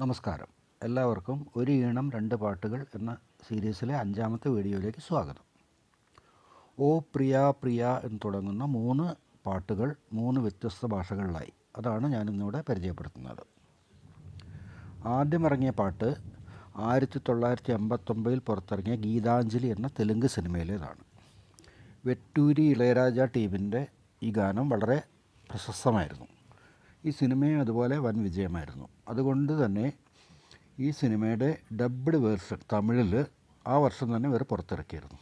നമസ്കാരം. എല്ലാവർക്കും ഒരു ഈണം രണ്ട് പാട്ടുകൾ എന്ന സീരീസിലെ അഞ്ചാമത്തെ വീഡിയോയിലേക്ക് സ്വാഗതം. ഓ പ്രിയ പ്രിയ എന്ന് തുടങ്ങുന്ന മൂന്ന് പാട്ടുകൾ മൂന്ന് വ്യത്യസ്ത ഭാഷകളിലായി. അതാണ് ഞാനിന്നിവിടെ പരിചയപ്പെടുത്തുന്നത്. ആദ്യം ഇറങ്ങിയ പാട്ട് ആയിരത്തി തൊള്ളായിരത്തി എൺപത്തൊമ്പതിൽ പുറത്തിറങ്ങിയ ഗീതാഞ്ജലി എന്ന തെലുങ്ക് സിനിമയിലേതാണ്. വെട്ടൂരി ഇളയരാജ ടീമിന്റെ ഈ ഗാനം വളരെ പ്രശസ്തമായിരുന്നു. ഈ സിനിമയും അതുപോലെ വൻ വിജയമായിരുന്നു. അതുകൊണ്ട് തന്നെ ഈ സിനിമയുടെ ഡബ്ഡ് വേർഷൻ തമിഴിൽ ആ വർഷം തന്നെ ഇവർ പുറത്തിറക്കിയിരുന്നു.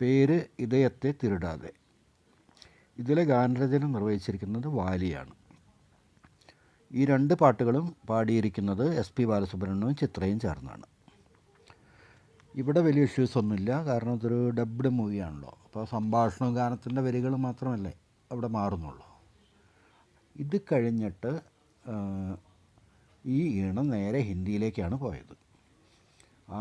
പേര് ഇതയത്തെ തിരുടാതെ. ഇതിലെ ഗാനരചന നിർവഹിച്ചിരിക്കുന്നത് വാലിയാണ്. ഈ രണ്ട് പാട്ടുകളും പാടിയിരിക്കുന്നത് എസ് പി ബാലസുബ്രഹ്മണ്യവും ചിത്രയും ചേർന്നാണ്. ഇവിടെ വലിയ ഇഷ്യൂസ് ഒന്നുമില്ല. കാരണം ഇതൊരു ഡബ്ഡ് മൂവിയാണല്ലോ അപ്പോൾ സംഭാഷണവും ഗാനത്തിന്റെ വരികൾ മാത്രമല്ലേ അവിടെ മാറുന്നുള്ളൂ. ഇത് കഴിഞ്ഞിട്ട് ഈ ഈണം നേരെ ഹിന്ദിയിലേക്കാണ് പോയത്.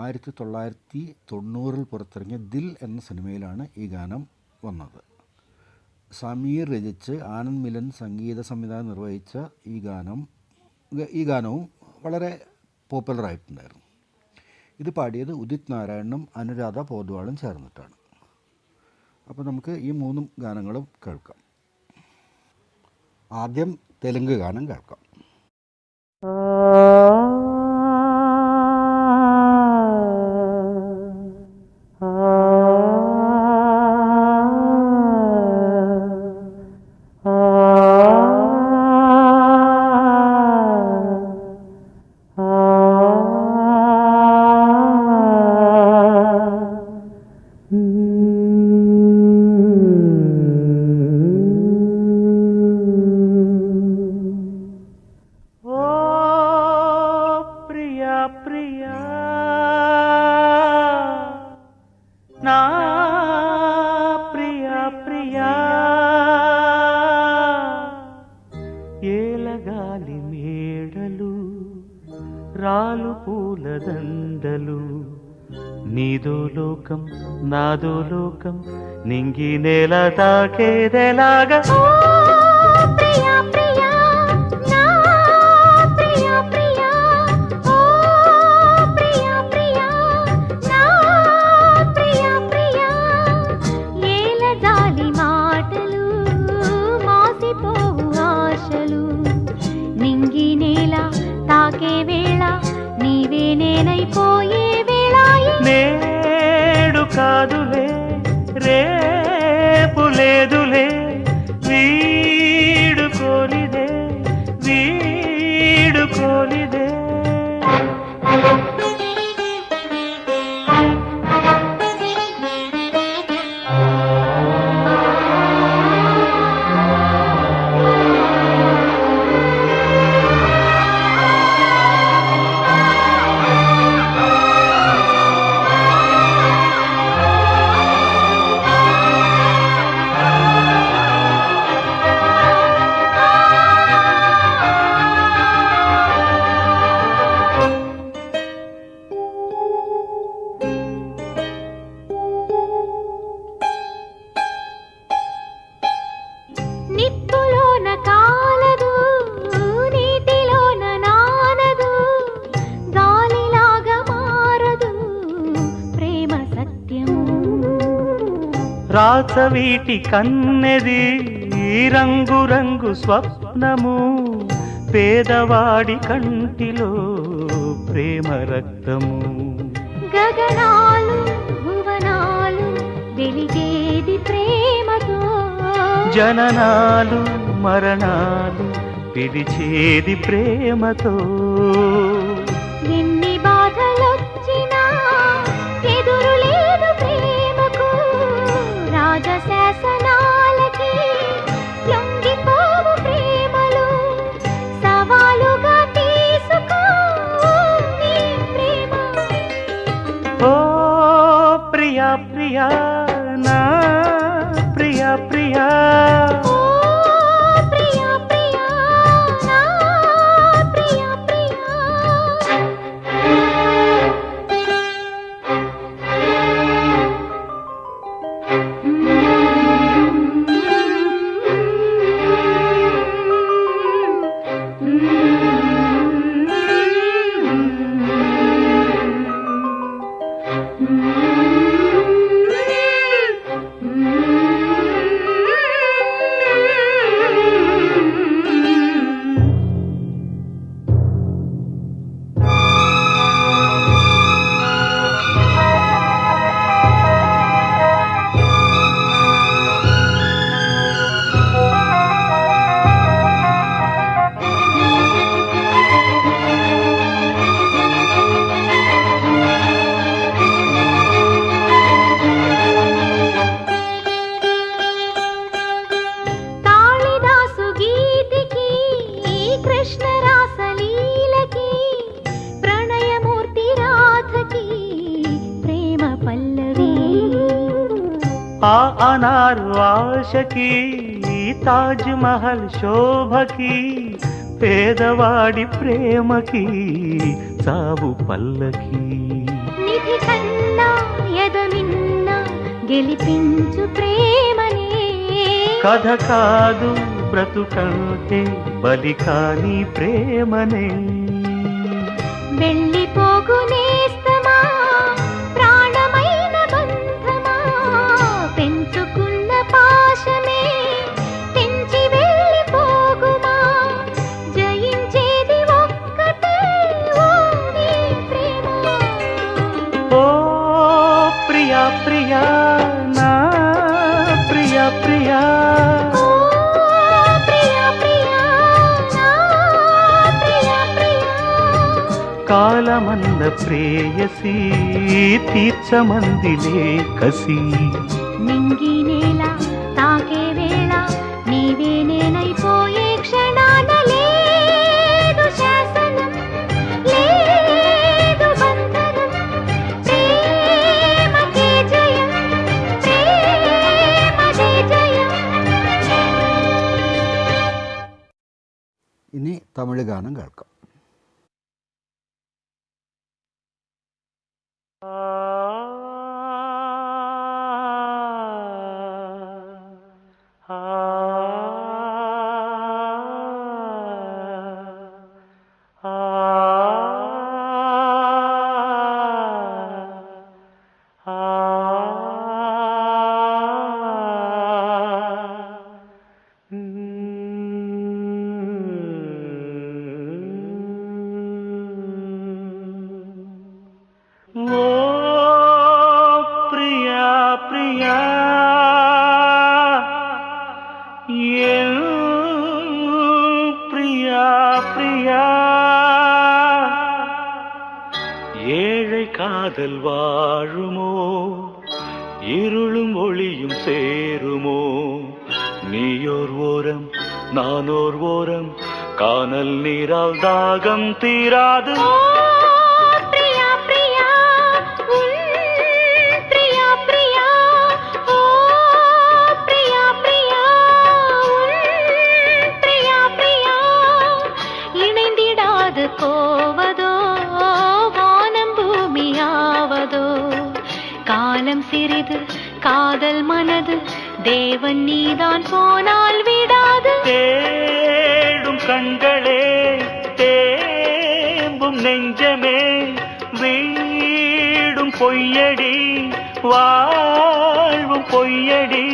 ആയിരത്തി തൊള്ളായിരത്തി തൊണ്ണൂറിൽ പുറത്തിറങ്ങിയ ദിൽ എന്ന സിനിമയിലാണ് ഈ ഗാനം വന്നത്. സമീർ രചിച്ച് ആനന്ദ് മിലൻ സംഗീത സംവിധാനം നിർവഹിച്ച ഈ ഗാനം ഈ ഗാനവും വളരെ പോപ്പുലറായിട്ടുണ്ടായിരുന്നു. ഇത് പാടിയത് ഉദിത് നാരായണനും അനുരാധ പോദ്വാളും ചേർന്നിട്ടാണ്. അപ്പോൾ നമുക്ക് ഈ മൂന്നും ഗാനങ്ങളും കേൾക്കാം. ആദ്യം തെലുങ്ക് ഗാനം കേൾക്കാം. నింగి నేల తాకేదెలాగా రాచవీటి కన్నెది ఈ రంగు రంగు స్వప్నము. పేదవాడి కంటిలో ప్రేమ రక్తము. గగనాలు భువనాలు వెలిగేది ప్రేమతో. జననాలు మరణాలు పిలిచేది ప్రేమతో. priya na priya priya అనారు ఆశకి తాజ్ మహల్ శోభకి పేదవాడి ప్రేమకి సావు పల్లకి. నిధి కన్నా ఎదమిన్న గెలిపించు ప్రేమనే. కథ కాదు బ్రతుకంటే బలి కాని ప్రేమనే. వెళ్ళిపోగు కాలమన్న ప్రేయసి తీర్చమందిలే కసి నింగి నేల తాకే వేళ నీవే నేనైపోయే క్షణాన లేదు శాసనం లేదు బంధనం ప్రేమకే జయం ప్రేమదే జయం ഇനി തമിഴ് ഗാനം കേൾക്കാം Uh... நீயோர் ஓரம் நானோர் ஓரம் காணல் நீரால் தாகம் தீராது. போவதோ வானம் பூமியாவதோ. காலம் சிறிது காதல் மனது தேவன் நீதான் போனால் விடாது. தேடும் கண்களே தேம்பும் நெஞ்சமே வீடும் பொய்யடி வாழ்வும் பொய்யடி.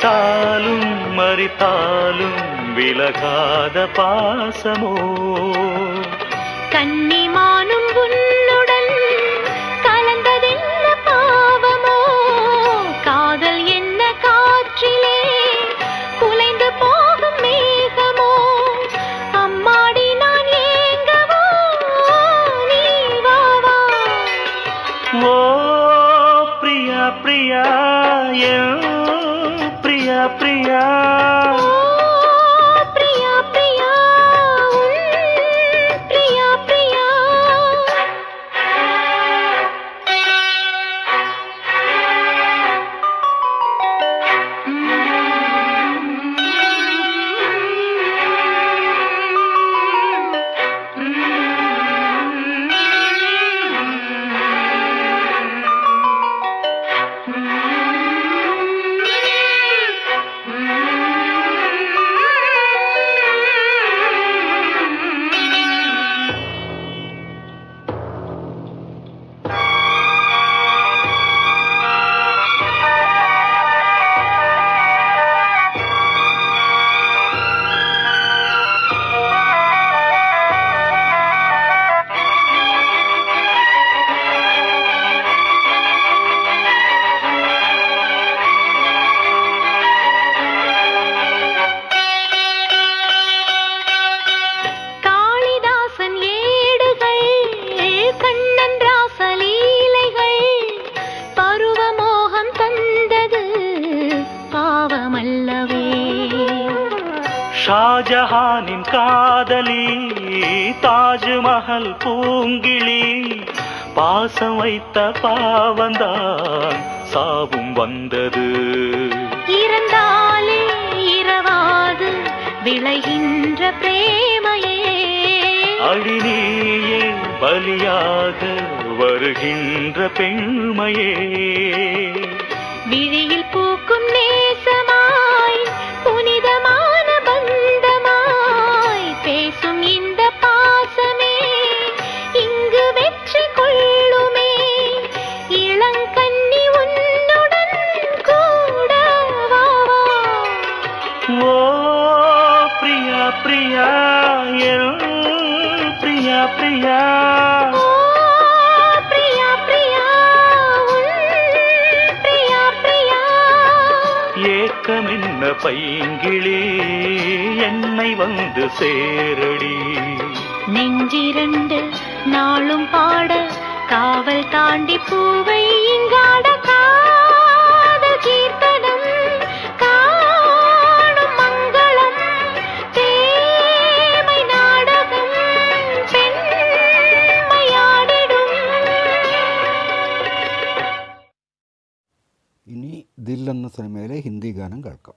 எரித்தாலும் மறித்தாலும் விலகாத பாசமோ? கன்னிமானும் உன்னோட காதலி தாஜ்மஹல் பூங்கிழி பாசம் வைத்த பாவந்தான் சாவும் வந்தது. இருந்தாலே இரவாது விளைகின்ற பிரேமையே. அழினியே பலியாக வருகின்ற பெண்மையே. விழியில் பூ பைங்கிழி என்னை வந்து சேரடி நெஞ்சிரண்டு நாளும் பாட காவல் தாண்டி பூவை இங்காட ദിൽ എന്ന സിനിമയിലെ ഹിന്ദി ഗാനം കേൾക്കാം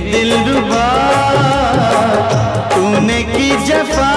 दिल रुबा तूने की जफा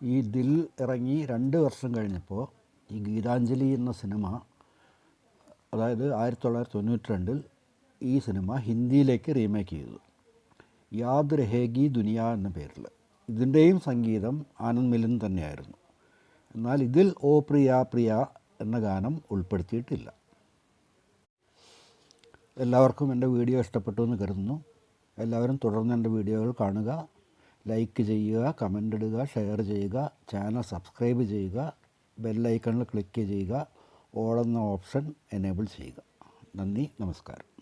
ഈ ദിൽ ഇറങ്ങി രണ്ട് വർഷം കഴിഞ്ഞപ്പോൾ ഈ ഗീതാഞ്ജലി എന്ന സിനിമ അതായത് ആയിരത്തി തൊള്ളായിരത്തി തൊണ്ണൂറ്റി രണ്ടിൽ ഈ സിനിമ ഹിന്ദിയിലേക്ക് റീമേക്ക് ചെയ്തു. യാദ് രഹേഗി ദുനിയ എന്ന പേരിൽ. ഇതിന്റെയും സംഗീതം ആനന്ദ് മിലിൻ തന്നെയായിരുന്നു. എന്നാൽ ഇതിൽ ഓ പ്രിയ പ്രിയ എന്ന ഗാനം ഉൾപ്പെടുത്തിയിട്ടില്ല. എല്ലാവർക്കും എന്റെ വീഡിയോ ഇഷ്ടപ്പെട്ടു എന്ന് കരുതുന്നു. എല്ലാവരും തുടർന്ന് എന്റെ വീഡിയോകൾ കാണുക. ലൈക്ക് ചെയ്യുക കമന്റ് ഇടുക ഷെയർ ചെയ്യുക ചാനൽ സബ്സ്ക്രൈബ് ചെയ്യുക ബെല്ലൈക്കണിൽ ക്ലിക്ക് ചെയ്യുക ഓൾ എന്ന ഓപ്ഷൻ എനേബിൾ ചെയ്യുക. നന്ദി നമസ്കാരം.